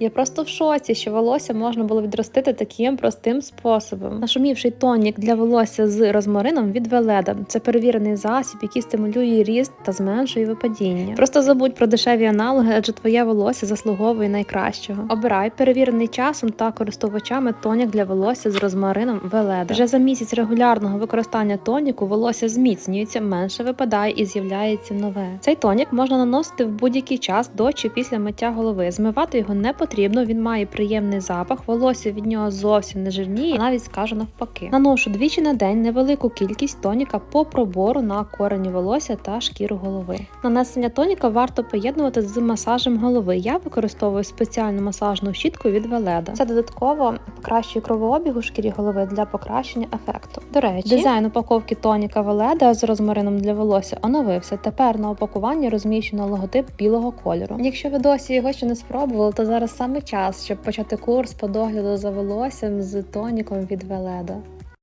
Я просто в шоці, що волосся можна було відростити таким простим способом. Нашумівший тонік для волосся з розмарином від Веледа. Це перевірений засіб, який стимулює ріст та зменшує випадіння. Просто забудь про дешеві аналоги, адже твоє волосся заслуговує найкращого. Обирай перевірений часом та користувачами тонік для волосся з розмарином Веледа. Вже за місяць регулярного використання тоніку волосся зміцнюється, менше випадає і з'являється нове. Цей тонік можна наносити в будь-який час до чи після миття голови. Змивати його не потрібно, він має приємний запах, волосся від нього зовсім не жирніє, а навіть скажу навпаки. Наношу двічі на день невелику кількість тоніка по пробору на корені волосся та шкіру голови. Нанесення тоніка варто поєднувати з масажем голови. Я використовую спеціальну масажну щітку від Веледа. Це додатково покращує кровообіг у шкірі голови для покращення ефекту. До речі, дизайн упаковки тоніка Веледа з розмарином для волосся оновився. Тепер на упакуванні розміщено логотип білого кольору. Якщо ви досі його ще не спробували, то зараз саме час, щоб почати курс по догляду за волоссям з тоніком від Веледа.